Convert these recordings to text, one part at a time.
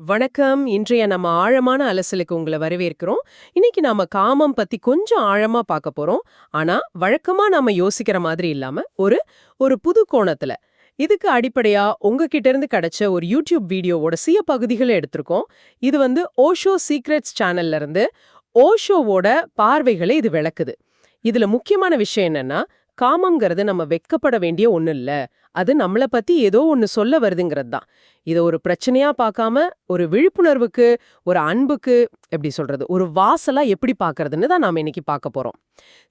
வணக்கம். இன்றைய நம்ம ஆழமான அலசலுக்கு உங்களை வரவேற்கிறோம். இன்னைக்கு நாம காமம் பத்தி கொஞ்சம் ஆழமா பார்க்க போறோம். ஆனா வழக்கமா நாம யோசிக்கிற மாதிரி இல்லாம ஒரு ஒரு புது கோணத்துல. இதுக்கு அடிப்படையா உங்ககிட்ட இருந்து கிடைச்ச ஒரு யூடியூப் வீடியோவோட சிய பகுதிகளை எடுத்திருக்கோம். இது வந்து ஓஷோ சீக்ரெட்ஸ் சேனல்ல இருந்து ஓஷோவோட பார்வைகளை இது விளக்குது. இதுல முக்கியமான விஷயம் என்னன்னா காமங்கிறது நம்ம வெட்கப்பட வேண்டிய ஒண்ணு இல்ல அது நம்மள பத்தி ஏதோ ஒன்னு சொல்ல வருதுங்கிறது தான் இதை ஒரு பிரச்சனையா பார்க்காம ஒரு விழிப்புணர்வுக்கு ஒரு அன்புக்கு எப்படி சொல்றது ஒரு வாசலா எப்படி பார்க்கறதுன்னு தான் நாம இன்னைக்கு பார்க்க போறோம்.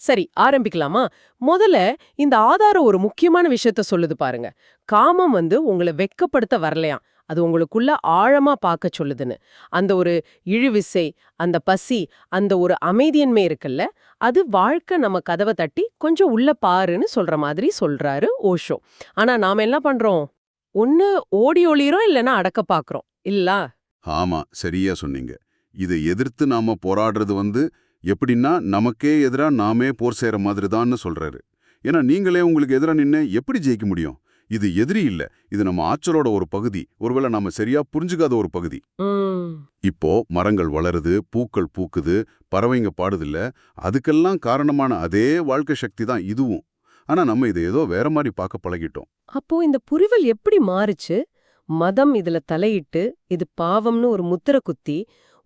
சரி ஆரம்பிக்கலாமா? முதல்ல இந்த ஆதாரம் ஒரு முக்கியமான விஷயத்த சொல்லுது பாருங்க. காமம் வந்து உங்களை வெட்கப்படுத்த வரலையாம். அது உங்களுக்குள்ள ஆழமா பார்க்க சொல்லுதுன்னு. அந்த ஒரு இழுவிசை அந்த பசி அந்த ஒரு அமைதியின்மை இருக்குல்ல அது வாழ்க்கை நம்ம கதவை தட்டி கொஞ்சம் உள்ள பாருன்னு சொல்ற மாதிரி சொல்றாரு ஓஷோ. ஆனா நாம என்ன பண்றோம்? ஒன்னு ஓடி ஒளியிறோம் இல்லைன்னா அடக்க பாக்குறோம். இல்ல? ஆமா சரியா சொன்னீங்க. இதை எதிர்த்து நாம போராடுறது வந்து எப்படின்னா நமக்கே எதிரா நாமே போர் செய்கிற மாதிரி தான்னு சொல்றாரு. ஏன்னா நீங்களே உங்களுக்கு எதிரா நின்னு எப்படி ஜெயிக்க முடியும்? இது எதிரி இல்ல. இது நம்ம ஆற்றலோட ஒரு பகுதி. ஒருவேளை நாம சரியா புரிஞ்சுக்காத ஒரு பகுதி. இப்போ மரங்கள் வளருது பூக்கள் பூக்குது பறவைங்க பாடுதில்ல. அதுக்கெல்லாம் காரணமான அதே வாழ்க்கை சக்தி தான் இதுவும். ஆனா நம்ம இதை ஏதோ வேற மாதிரி பார்க்க பழகிட்டோம். அப்போ இந்த புரிவல் எப்படி மாறுச்சு? மதம் இதுல தலையிட்டு இது பாவம்னு ஒரு முத்திர குத்தி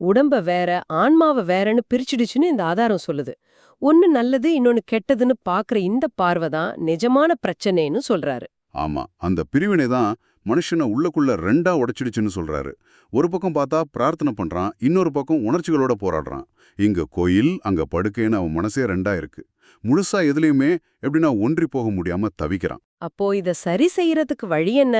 உடம்ப வேற ஆன்மாவை வேறன்னு பிரிச்சிடுச்சுன்னு இந்த ஆதாரம் சொல்லுது. ஒன்னு நல்லது இன்னொன்னு கெட்டதுன்னு பாக்குற இந்த பார்வை தான் நிஜமான பிரச்சனைன்னு சொல்றாரு. ஆமா அந்த பிரிவினை தான் மனுஷனை உள்ளுக்குள்ள ரெண்டா உடைச்சிடுச்சுன்னு சொல்றாரு. ஒரு பக்கம் பார்த்தா பிரார்த்தனை பண்றான் இன்னொரு பக்கம் உணர்ச்சிகளோட போராடுறான். இங்க கோயில் அங்க படுக்கைன்னு அவன் மனசே ரெண்டா இருக்கு. முழுசா எதுலயுமே எப்படின்னா ஒன்றி போக முடியாம தவிக்கிறான். அப்போ இத சரி செய்யறதுக்கு வழி என்ன?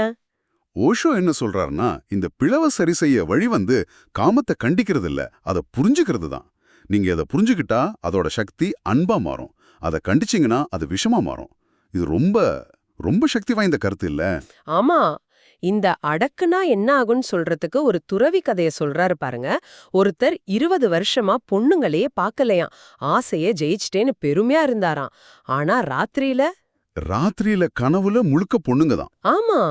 ஓஷோ என்ன சொல்றாருன்னா இந்த பிளவ சரி செய்ய வழி வந்து காமத்தை கண்டிக்கிறது இல்ல அதை புரிஞ்சுக்கிறது தான். நீங்க அதை புரிஞ்சுக்கிட்டா அதோட சக்தி அன்பா மாறும். அதை கண்டிச்சீங்கன்னா அது விஷமா மாறும். இது ரொம்ப ரொம்ப சக்தி வாய்ந்த கருத்து இல்ல? ஆமா. இந்த அடக்குனா என்ன ஆகும்னு சொல்றதுக்கு ஒரு துறவி கதைய சொல்றாரு பாருங்க. ஒருத்தர் இருபது வருஷமா பொண்ணுங்களையே பார்க்கலையாம் ஆசைய ஜெயிச்சிட்டேன்னு பெருமையா இருந்தாராம். ஆனா ராத்திரியில? ராத்திரியில கனவுல முழுக்க பொண்ணுங்க தான் ஆமா.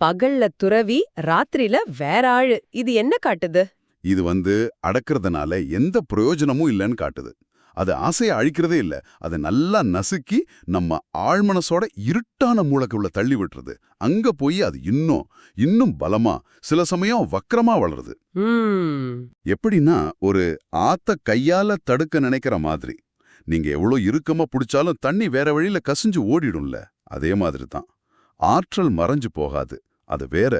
பகல்ல துறவி ராத்திரியில வேற ஆளு. இது என்ன காட்டுது? இது வந்து அடக்கிறதுனால எந்த பிரயோஜனமும் இல்லைன்னு காட்டுது. அது ஆசையை அழிக்கிறதே இல்ல. அதை நல்லா நசுக்கி நம்ம ஆழ்மனசோட இருட்டான மூளைக்குள்ள தள்ளி விட்டுறது. அங்க போய் அது இன்னும் இன்னும் பலமா சில சமயம் வக்கரமா வளருது. எப்படின்னா ஒரு ஆத்த கையால தடுக்க நினைக்கிற மாதிரி. நீங்க எவ்வளவு இறுக்கமா பிடிச்சாலும் தண்ணி வேற வழியில கசிஞ்சு ஓடிடும்ல. அதே மாதிரி தான். ஆற்றல் மறைஞ்சு போகாது. அது வேற.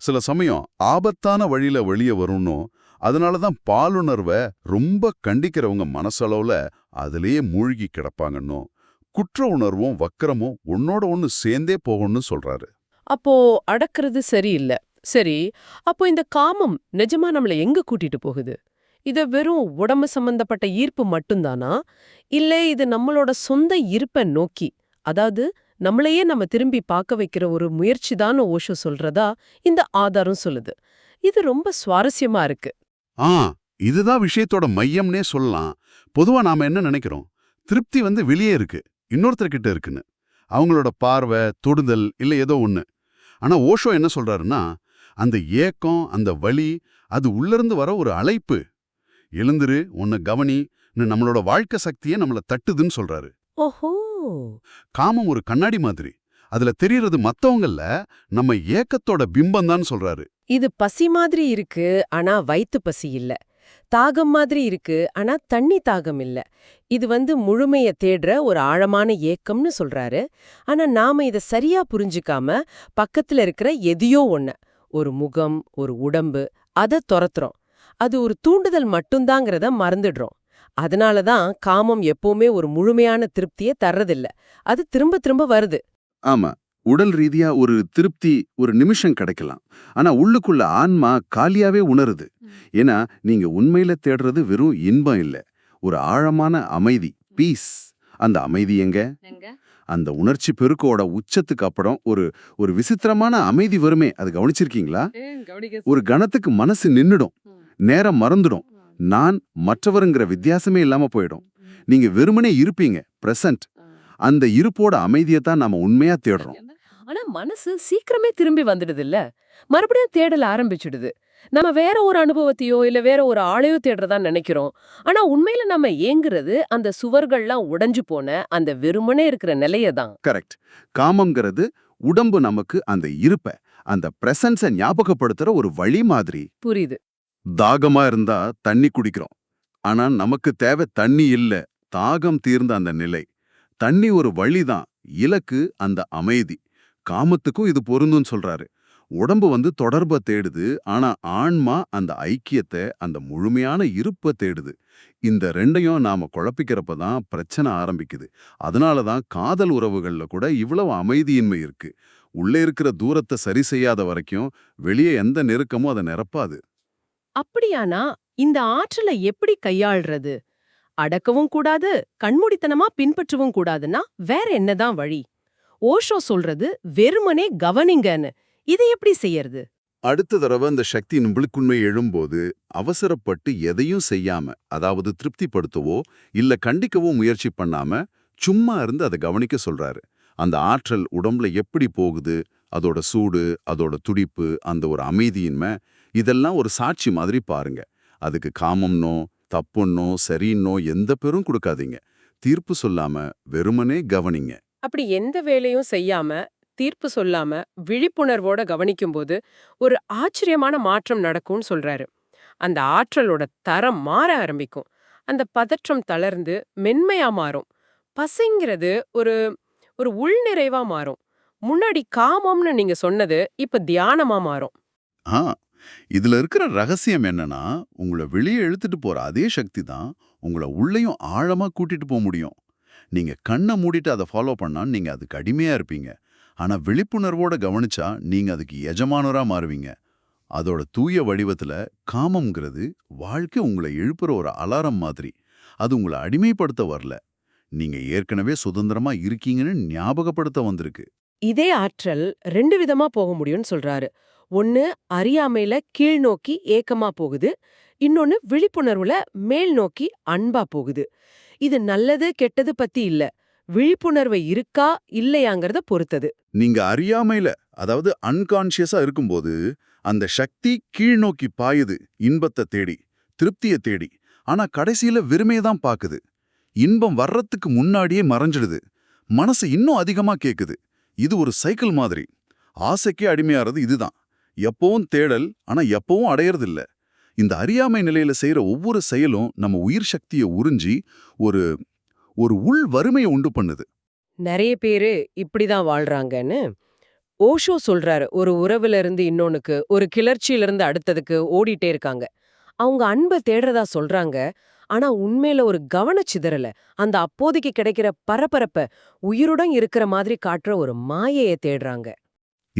சில சமயம் ஆபத்தான வழியில வெளியே வரும்னும் அதனால தான் பாலுணர்வை ரொம்ப கண்டிக்கிறவங்க மனசளவுல அதிலேயே மூழ்கி கிடப்பாங்கன்னும் குற்ற உணர்வும் வக்கரமும் ஒன்னோட ஒன்னு சேர்ந்தே போகணும்னு சொல்றாரு. அப்போ அடக்குறது சரியில்லை. சரி அப்போ இந்த காமம் நிஜமா நம்மள எங்க கூட்டிட்டு போகுது? இத வெறும் உடம்பு சம்பந்தப்பட்ட ஈர்ப்பு மட்டும்தானா? இல்லை இது நம்மளோட சொந்த ஈர்ப்பை நோக்கி அதாவது நம்மளையே நம்ம திரும்பி பார்க்க வைக்கிற ஒரு முயற்சி தான் ஓஷோ சொல்றதா இந்த ஆதாரம் சொல்லுது. இது ரொம்ப சுவாரஸ்யமா இருக்கு. ஆ இதுதான் விஷயத்தோட மையம்னே சொல்லலாம். பொதுவா நாம என்ன நினைக்கிறோம்? திருப்தி வந்து வெளியே இருக்கு இன்னொருத்தர்கிட்ட இருக்குன்னு. அவங்களோட பார்வை தொடுதல் இல்ல ஏதோ ஒண்ணு. ஆனா ஓஷோ என்ன சொல்றாருன்னா அந்த ஏக்கம் அந்த வலி அது உள்ளிருந்து வர ஒரு அழைப்பு. எழுந்துரு உன்னை கவனி நம்மளோட வாழ்க்கை சக்தியை நம்மள தட்டுதுன்னு சொல்றாரு. ஓஹோ! காமம் ஒரு கண்ணாடி மாதிரி. அதுல தெரியறது மத்தவங்கல்ல நம்ம ஏக்கத்தோட பிம்பம் தான் சொல்றாரு. இது பசி மாதிரி இருக்கு ஆனா வயிற்று பசி இல்ல. தாகம் மாதிரி இருக்கு ஆனா தண்ணி தாகம் இல்ல. இது வந்து முழுமைய தேடுற ஒரு ஆழமான ஏக்கம்னு சொல்றாரு. ஆனா நாம இத சரியா புரிஞ்சுக்காம பக்கத்துல இருக்கிற எதையோ ஒண்ண ஒரு முகம் ஒரு உடம்பு அத துரத்துறோம். அது ஒரு தூண்டுதல் மட்டும்தாங்கிறத மறந்துடுறோம். அதனால தான் காமம் எப்பவுமே ஒரு முழுமையான திருப்தியை தர்றதில்ல. அது திரும்ப திரும்ப வருது. ஆமா. உடல் ரீதியா ஒரு திருப்தி ஒரு நிமிஷம் கிடைக்கலாம். ஆனா உள்ளுக்குள்ள ஆன்மா காலியாவே உணருது. ஏன்னா நீங்க உண்மையில தேடுறது வெறும் இன்பம் இல்ல. ஒரு ஆழமான அமைதி பீஸ் அந்த அமைதி எங்க? அந்த உணர்ச்சி பெருக்கோட உச்சத்துக்கு அப்புறம் ஒரு ஒரு விசித்திரமான அமைதி வருமே. அது கவனிச்சிருக்கீங்களா? ஒரு கணத்துக்கு மனசு நின்னுடும். நேரம் மறந்துடும். நான் மற்றவருங்கிற வித்தியாசமே இல்லாம போயிடும். நீங்க வெறுமனே இருப்பீங்க பிரசன்ட் அந்த இருப்போட அமைதியை தான் நாம உண்மையா தேடுறோம். ஆனா மனசு சீக்கிரமே திரும்பி வந்துடுது இல்ல மறுபடியும் தேடல ஆரம்பிச்சுடுது. நம்ம வேற ஒரு அனுபவத்தையோ இல்ல வேற ஒரு ஆளையோ தேடுறதா நினைக்கிறோம். ஆனா உண்மையில நம்ம ஏங்குறது அந்த சுவர்கள்லாம் உடைஞ்சு போன அந்த வெறுமனே இருக்கிற நிலைய தான். கரெக்ட். காமம்ங்கிறது உடம்பு நமக்கு அந்த இருப்ப அந்த பிரசன்ஸ ஞாபகப்படுத்துற ஒரு வழி மாதிரி. புரியுது. தாகமா இருந்தா தண்ணி குடிக்கிறோம். ஆனா நமக்கு தேவை தண்ணி இல்ல தாகம் தீர்ந்த அந்த நிலை. தண்ணி ஒரு வழிதான் இலக்கு அந்த அமைதி. காமத்துக்கும் இது பொருந்தும் சொல்றாரு. உடம்பு வந்து தொடர்பை தேடுது. ஆனா ஆன்மா அந்த ஐக்கியத்தை அந்த முழுமையான இருப்பை தேடுது. இந்த ரெண்டையும் நாம குழப்பிக்கிறப்ப தான் பிரச்சனை ஆரம்பிக்குது. அதனால தான் காதல் உறவுகள்ல கூட இவ்வளவு அமைதியின்மை இருக்கு. உள்ளே இருக்கிற தூரத்தை சரி செய்யாத வரைக்கும் வெளியே எந்த நெருக்கமும் அதை நிரப்பாது. அப்படியானா இந்த ஆற்றலை எப்படி கையாள்றது? அடக்கவும் கூடாது கண்மூடித்தனமா பின்பற்றவும் கூடாதுன்னா வேற என்னதான் வழி? ஓஷோ சொல்றது வெறுமனே கவனிங்கன்னு. இதை எப்படி செய்யறது? அடுத்த தடவை அந்த சக்தி நம்மளுக்குண்மை எழும்போது அவசரப்பட்டு எதையும் செய்யாம அதாவது திருப்திப்படுத்தவோ இல்ல கண்டிக்கவோ முயற்சி பண்ணாம சும்மா இருந்து அதை கவனிக்க சொல்றாரு. அந்த ஆற்றல் உடம்புல எப்படி போகுது அதோட சூடு அதோட துடிப்பு அந்த ஒரு அமைதியின்மை இதெல்லாம் ஒரு சாட்சி மாதிரி பாருங்க. அதுக்கு காமம்னோ தப்புன்னோ சரின்னோ எந்த பெரும் கொடுக்காதீங்க. தீர்ப்பு சொல்லாம வெறுமனே கவனிங்க. அப்படி எந்த வேலையும் செய்யாம தீர்ப்பு சொல்லாம விழிப்புணர்வோட கவனிக்கும்போது ஒரு ஆச்சரியமான மாற்றம் நடக்கும்னு சொல்றாரு. அந்த ஆற்றலோட தரம் மாற ஆரம்பிக்கும். அந்த பதற்றம் தளர்ந்து மென்மையா மாறும். பசிங்கிறது ஒரு ஒரு உள்நிறைவா மாறும். முன்னாடி காமம்னு நீங்க சொன்னது இப்ப தியானமா மாறும். ஆ இதுல இருக்கிற ரகசியம் என்னன்னா உங்களை வெளியே இழுத்துட்டு போற அதே சக்தி தான் உங்களை உள்ளேயும் ஆழமா கூட்டிட்டு போக முடியும். நீங்க கண்ணை மூடிட்டு அதை ஃபாலோ பண்ணால் நீங்க அதுக்கு அடிமையா இருப்பீங்க. ஆனா விழிப்புணர்வோட கவனிச்சா நீங்க அதுக்கு எஜமானரா மாறுவீங்க. அதோட தூய வடிவத்துல காமங்கிறது வாழ்க்கை உங்களை எழுப்புற ஒரு அலாரம் மாதிரி. அது உங்களை அடிமைப்படுத்த வரல. நீங்க ஏற்கனவே சுதந்திரமா இருக்கீங்கன்னு ஞாபகப்படுத்த வந்திருக்கு. இதே ஆற்றல் ரெண்டு விதமா போக முடியும்னு சொல்றாரு. ஒன்னு அறியாமையில கீழ் நோக்கி ஏக்கமா போகுது. இன்னொன்னு விழிப்புணர்வுல மேல் நோக்கி அன்பா போகுது. இது நல்லது கெட்டது பத்தி இல்ல. விழிப்புணர்வு இருக்கா இல்லையாங்கிறத பொறுத்தது. நீங்க அறியாமையில அதாவது அன்கான்ஷியஸா இருக்கும்போது அந்த சக்தி கீழ்நோக்கி பாயுது இன்பத்தை தேடி திருப்தியை தேடி. ஆனா கடைசியில வெறுமையதான் பாக்குது. இன்பம் வர்றதுக்கு முன்னாடியே மறைஞ்சிடுது. மனசு இன்னும் அதிகமா கேக்குது. இது ஒரு சைக்கிள் மாதிரி. ஆசைக்கே அடிமையாறது இதுதான். எப்பவும் தேடல் ஆனா எப்பவும் அடையறதில்லை. இந்த அறியாமை நிலையில செய்யற ஒவ்வொரு செயலும் நம்ம உயிர் சக்தியை உறிஞ்சி ஒரு ஒரு உள் வறுமையை உண்டு பண்ணுது. நிறைய பேரு இப்படிதான் வாழ்றாங்கன்னு ஓஷோ சொல்றாரு. ஒரு உறவுல இருந்து இன்னொன்னுக்கு ஒரு கிளர்ச்சியில இருந்து அடுத்ததுக்கு ஓடிட்டே இருக்காங்க. அவங்க அன்பை தேடுறதா சொல்றாங்க. ஆனா உண்மையில ஒரு கவனச்சிதறல. அந்த அப்போதைக்கு கிடைக்கிற பரபரப்ப உயிருடன் இருக்கிற மாதிரி காட்டுற ஒரு மாயைய தேடுறாங்க.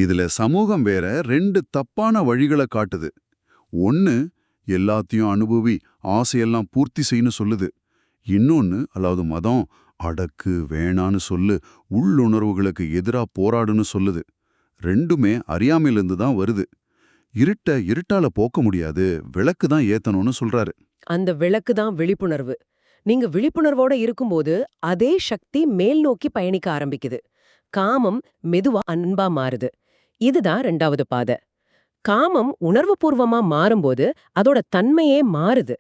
இதுல சமூகம் வேற ரெண்டு தப்பான வழிகளை காட்டுது. ஒன்னு எல்லாத்தையும் அனுபவி ஆசையெல்லாம் பூர்த்தி செய்யணும் சொல்லுது. இன்னொன்னு அதாவது மதம் அடக்கு வேணான்னு சொல்லு உள்ளுணர்வுகளுக்கு எதிரா போராடுன்னு சொல்லுது. ரெண்டுமே அறியாமையிலிருந்து தான் வருது. இருட்ட இருட்டால போக்க முடியாது விளக்கு தான் ஏத்தணும்னு சொல்றாரு. அந்த விளக்கு தான் விழிப்புணர்வு. நீங்க விழிப்புணர்வோட இருக்கும்போது அதே சக்தி மேல் நோக்கி பயணிக்க ஆரம்பிக்குது. காமம் மெதுவா அன்பா மாறுது. இதுதான் ரெண்டாவது பாதை. காமம் உணர்வுபூர்வமா மாறும்போது அதோட தன்மையே மாறுது.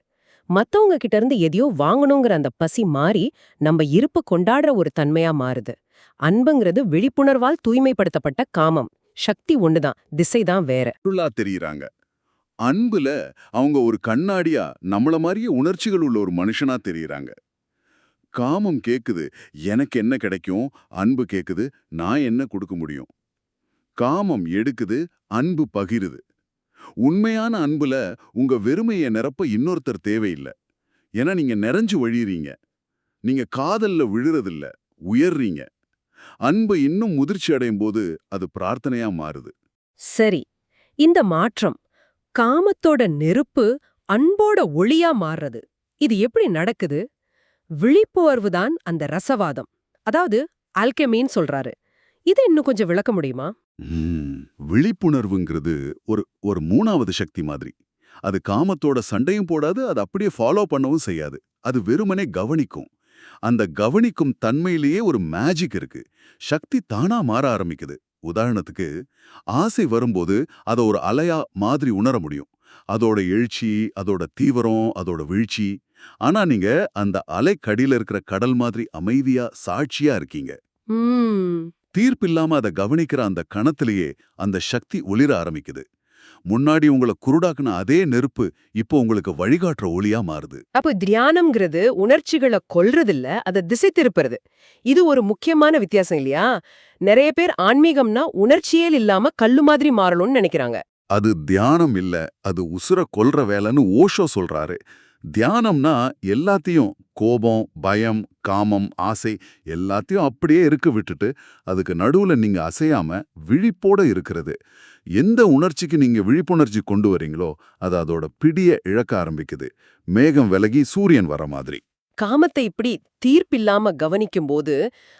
மத்தவங்க கிட்ட இருந்து எதையோ வாங்கணுங்கிற அந்த பசி மாறி நம்ம இருப்பு கொண்டாடுற ஒரு தன்மையா மாறுது. அன்புங்கிறது விழிப்புணர்வால் தூய்மைப்படுத்தப்பட்ட காமம். சக்தி ஒண்ணுதான் திசைதான் வேற. பொருளா தெரியுறாங்க. அன்புல அவங்க ஒரு கண்ணாடியா நம்மள மாதிரியே உணர்ச்சிகள் உள்ள ஒரு மனுஷனா தெரியுறாங்க. காமம் கேக்குது எனக்கு என்ன கிடைக்கும்? அன்பு கேக்குது நான் என்ன கொடுக்க முடியும்? காமம் எடுக்குது அன்பு பகிருது. உண்மையான அன்புல உங்க வெறுமையை நிரப்ப இன்னொருத்தர் தேவையில்லை. ஏன்னா நீங்க நிறைஞ்சு வழியுறீங்க நீங்க காதல்ல விழுறதில்ல உயர்றீங்க. அன்பு இன்னும் முதிர்ச்சி அடையும் போது அது பிரார்த்தனையா மாறுது. சரி இந்த மாற்றம் காமத்தோட நெருப்பு அன்போட ஒளியா மாறுறது. இது எப்படி நடக்குது? விழிப்புணர்வுதான் அந்த ரசவாதம். அதாவது ஆல்கெமின்னு சொல்றாரு. இதை இன்னும் கொஞ்சம் விளக்க முடியுமா? விழிப்புணர்வுங்கிறது ஒரு ஒரு மூணாவது சக்தி மாதிரி. அது காமத்தோட சண்டையும் போடாது அது அப்படியே ஃபாலோ பண்ணவும் செய்யாது. அது வெறுமனே கவனிக்கும். அந்த கவனிக்கும் தன்மையிலேயே ஒரு மேஜிக் இருக்கு. சக்தி தானா மாற ஆரம்பிக்குது. உதாரணத்துக்கு ஆசை வரும்போது அதை ஒரு அலையா மாதிரி உணர முடியும். அதோட எழுச்சி அதோட தீவிரம் அதோட வீழ்ச்சி. ஆனா நீங்க அந்த அலைக்கடியில இருக்கிற கடல் மாதிரி அமைதியா சாட்சியா இருக்கீங்க. தீர்ப்பில்லாம அதை கவனிக்கிற அந்த கணத்திலேயே அந்த சக்தி ஒளிர ஆரம்பிக்குது. முன்னாடி உங்களை குருடாக்குன அதே நெருப்பு இப்போ உங்களுக்கு வழிகாட்டுற ஒளியா மாறுது. அப்போ தியானம்ங்கிறது உணர்ச்சிகளை கொல்றதில்ல அதை திசை திருப்புறது. இது ஒரு முக்கியமான வித்தியாசம் இல்லையா? நிறைய பேர் ஆன்மீகம்னா உணர்ச்சியே இல்லாம கல்லு மாதிரி மாறணும்னு நினைக்கிறாங்க. அது தியானம் இல்ல அது உசுர கொல்ற வேலைன்னு ஓஷோ சொல்றாரு. தியானம்னா எல்லாத்தையும் கோபம் பயம் காமம் ஆசை எல்லாத்தையும் அப்படியே இருக்க விட்டுட்டு அதுக்கு நடுவுல நீங்க அசையாம விழிப்போட இருக்கிறது. எந்த உணர்ச்சிக்கு நீங்க விழிப்புணர்ச்சி கொண்டு வரீங்களோ அது அதோட பிடிய இழக்க ஆரம்பிக்குது. மேகம் விலகி சூரியன் வர மாதிரி. காமத்தை இப்படி தீர்ப்பில்லாம கவனிக்கும் போது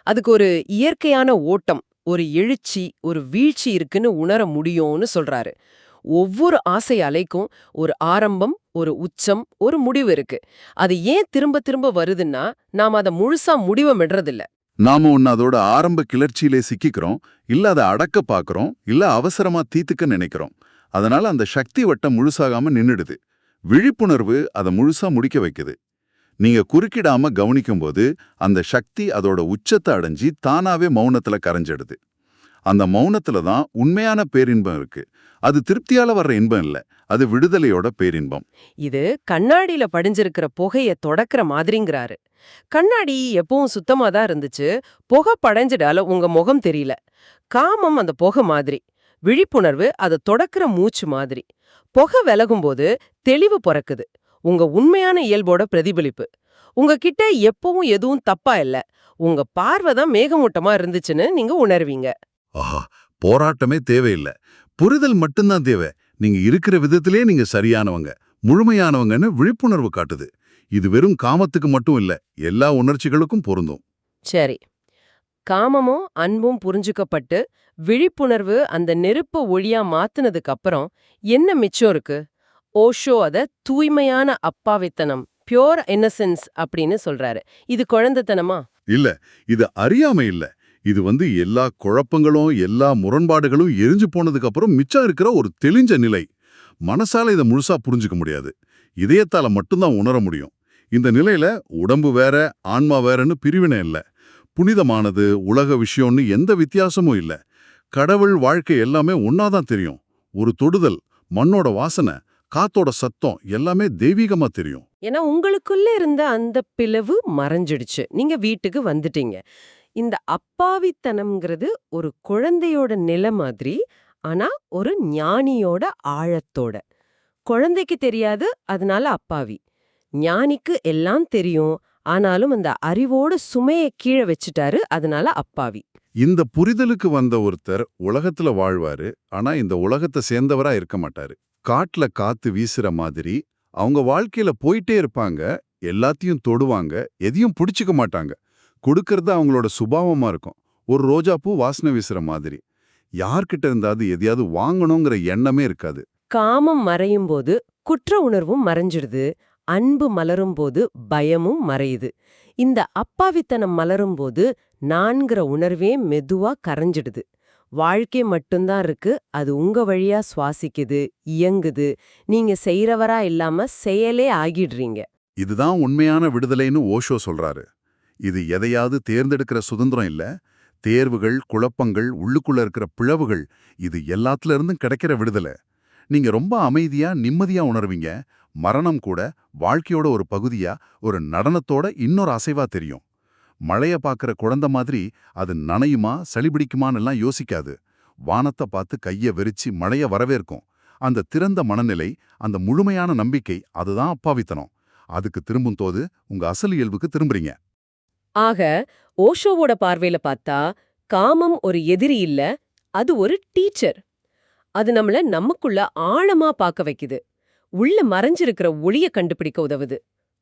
அதுக்கு ஒரு இயற்கையான ஓட்டம் ஒரு எழுச்சி ஒரு வீழ்ச்சி இருக்குன்னு உணர முடியும்னு சொல்றாரு. ஒவ்வொரு ஆசை அலைக்கும் ஒரு ஆரம்பம் ஒரு உச்சம் ஒரு முடிவு இருக்கு. அது ஏன் திரும்ப திரும்ப வருதுன்னா நாம அதை முழுசா முடிவமிடுறதில்ல நாம ஒன்னு அதோட ஆரம்ப கிளர்ச்சியிலே சிக்கிக்கிறோம் இல்ல அதை அடக்க பாக்குறோம் இல்ல அவசரமா தீத்துக்க நினைக்கிறோம். அதனால அந்த சக்தி வட்டம் முழுசாகாம நின்னுடுது. விழிப்புணர்வு அதை முழுசா முடிக்க வைக்குது. நீங்க குறுக்கிடாம கவனிக்கும்போது அந்த சக்தி அதோட உச்சத்தை அடைஞ்சி தானாவே மௌனத்துல கரைஞ்சிடுது. அந்த மௌனத்துல தான் உண்மையான பேரின்பம் இருக்கு. அது திருப்தியால வர்ற இன்பம் இல்ல. அது விடுதலையோட பேரின்பம். இது கண்ணாடியில படிஞ்சிருக்கிற புகைய தொடக்கிற மாதிரிங்கிறாரு. கண்ணாடி எப்பவும் சுத்தமா தான் இருந்துச்சு. புகை படைஞ்சிடால உங்க முகம் தெரியல. காமம் அந்த புகை மாதிரி. விழிப்புணர்வு அதை தொடக்கிற மூச்சு மாதிரி. புகை விலகும்போது தெளிவு பிறக்குது. உங்க உண்மையான இயல்போட பிரதிபலிப்பு. உங்ககிட்ட எப்பவும் எதுவும் தப்பா இல்ல. உங்க பார்வை தான் மேகமூட்டமா இருந்துச்சுன்னு நீங்க உணர்வீங்க. ஆஹா போராட்டமே தேவையில்லை. புரிதல் மட்டும்தான் தேவை. நீங்க இருக்கிற விதத்திலே நீங்க சரியானவங்க முழுமையானவங்கன்னு விழிப்புணர்வு காட்டுது. இது வெறும் காமத்துக்கு மட்டும் இல்ல எல்லா உணர்ச்சிகளுக்கும் பொருந்தும். சரி. காமமும் அன்பும் புரிஞ்சுக்கப்பட்டு விழிப்புணர்வு அந்த நெருப்ப ஒளியா மாத்துனதுக்கு அப்புறம் என்ன மிச்சம் இருக்கு? ஓஷோ அத தூய்மையான அப்பாவித்தனம் பியோர் இன்னசென்ஸ் அப்படின்னு சொல்றாரு. இது குழந்தைத்தனமா? இல்ல இது அறியாமை இல்ல. இது வந்து எல்லா குழப்பங்களும் எல்லா முரண்பாடுகளும் எரிஞ்சு போனதுக்கு அப்புறம் மிச்சம் இருக்கிற ஒரு தெளிஞ்ச நிலை. மனசால இதை முழுசா புரிஞ்சுக்க முடியாது. இதயத்தால மட்டும்தான் உணர முடியும். இந்த நிலையில உடம்பு வேற ஆன்மா வேறன்னு பிரிவினை இல்ல. புனிதமானது உலக விஷயம்னு எந்த வித்தியாசமும் இல்ல. கடவுள் வாழ்க்கை எல்லாமே ஒன்னாதான் தெரியும். ஒரு தொடுதல் மண்ணோட வாசனை காத்தோட சத்தம் எல்லாமே தெய்வீகமா தெரியும். ஏன்னா உங்களுக்குள்ள இருந்த அந்த பிளவு மறைஞ்சிடுச்சு. நீங்க வீட்டுக்கு வந்துட்டீங்க. இந்த அப்பாவித்தனம்ங்கிறது ஒரு குழந்தையோட நிலை மாதிரி ஆனா ஒரு ஞானியோட ஆழத்தோட. குழந்தைக்கு தெரியாது அதனால அப்பாவி. ஞானிக்கு எல்லாம் தெரியும் ஆனாலும் அந்த அறிவோட சுமையை கீழே வச்சுட்டாரு அதனால அப்பாவி. இந்த புரிதலுக்கு வந்த ஒருத்தர் உலகத்துல வாழ்வாரு ஆனா இந்த உலகத்தை சேர்ந்தவரா இருக்க மாட்டாரு. காட்டுல காத்து வீசுற மாதிரி அவங்க வாழ்க்கையில போயிட்டே இருப்பாங்க எல்லாத்தையும் தொடுவாங்க எதையும் பிடிச்சிக்க மாட்டாங்க. கொடுக்கறது அவங்களோட சுபாவமா இருக்கும். ஒரு ரோஜாப்பூ வாசனை வீசுற மாதிரி. யார்கிட்ட இருந்தாது எதையாவது வாங்கணுங்கிற எண்ணமே இருக்காது. காமம் மறையும் போது குற்ற உணர்வும் மறைஞ்சிடுது. அன்பு மலரும் போது பயமும் மறையுது. இந்த அப்பாவித்தனம் மலரும் போது நான்கிற உணர்வே மெதுவா கரைஞ்சிடுது. வாழ்க்கை மட்டும்தான் இருக்கு அது உங்க வழியா சுவாசிக்குது இயங்குது. நீங்க செய்யறவரா இல்லாம செயலே ஆகிடுறீங்க. இதுதான் உண்மையான விடுதலைன்னு ஓஷோ சொல்றாரு. இது எதையாவது தேர்ந்தெடுக்கிற சுதந்திரம் இல்ல. தேர்வுகள் குழப்பங்கள் உள்ளுக்குள்ள இருக்கிற பிளவுகள் இது எல்லாத்துல இருந்தும் கிடைக்கிற விடுதலை. நீங்க ரொம்ப அமைதியா நிம்மதியா உணர்வீங்க. மரணம் கூட வாழ்க்கையோட ஒரு பகுதியா ஒரு நடனத்தோட இன்னொரு அசைவா தெரியும். மழைய பார்க்கற குழந்தை மாதிரி அது நனையுமா சளிபிடிக்குமான்னு எல்லாம் யோசிக்காது. வானத்தை பார்த்து கைய வெறிச்சு மழைய வரவேற்கும். அந்த திறந்த மனநிலை அந்த முழுமையான நம்பிக்கை அதுதான் அப்பாவித்தனம். அதுக்கு திரும்பும் தோது உங்க அசல் இயல்புக்கு திரும்புறீங்க. ஆக ஓஷோவோட பார்வையில பார்த்தா காமம் ஒரு எதிரி இல்ல அது ஒரு டீச்சர். அது நம்மள நமக்குள்ள ஆழமா பார்க்க வைக்குது. உள்ள மறைஞ்சிருக்கிற ஒளிய கண்டுபிடிக்க உதவுது.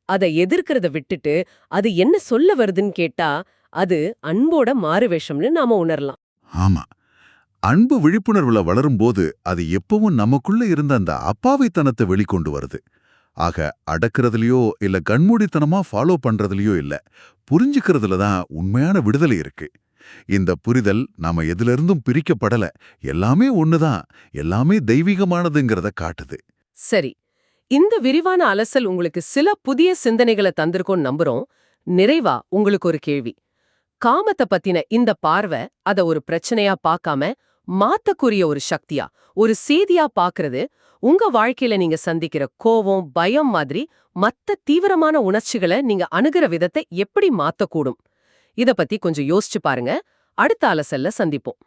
அதை எதிர்க்கிறத விட்டுட்டு அது என்ன சொல்ல வருதுன்னு கேட்டா அது அன்போட மாறுவேஷம்னு நாம உணரலாம். ஆமா. அன்பு விழிப்புணர்வுல வளரும்போது அது எப்பவும் நமக்குள்ள இருந்த அந்த அப்பாவைத்தனத்தை வெளிக்கொண்டு வருது. ஆக அடக்கிறதுலையோ இல்ல கண்மூடித்தனமா ஃபாலோ பண்றதுலயோ இல்ல. புரிஞ்சுக்கிறதுல தான் உண்மையான விடுதலை இருக்கு. இந்த புரிதல் நாம எதிலிருந்தும் பிரிக்கப்படல. எல்லாமே ஒண்ணுதான். எல்லாமே தெய்வீகமானதுங்கிறத காட்டுது. சரி. இந்த விரிவான அலசல் உங்களுக்கு சில புதிய சிந்தனைகளை தந்திருக்கோம் நம்புறோம். நிறைவா உங்களுக்கு ஒரு கேள்வி. காமத்தை பத்தின இந்த பார்வை அத ஒரு பிரச்சனையா பார்க்காம மாத்தக்கூடிய ஒரு சக்தியா ஒரு செய்தியா பாக்குறது உங்க வாழ்க்கையில நீங்க சந்திக்கிற கோவம் பயம் மாதிரி மத்த தீவிரமான உணர்ச்சிகளை நீங்க அணுகிற விதத்தை எப்படி மாத்தக்கூடும்? இத பத்தி கொஞ்சம் யோசிச்சு பாருங்க. அடுத்த அலசல்ல சந்திப்போம்.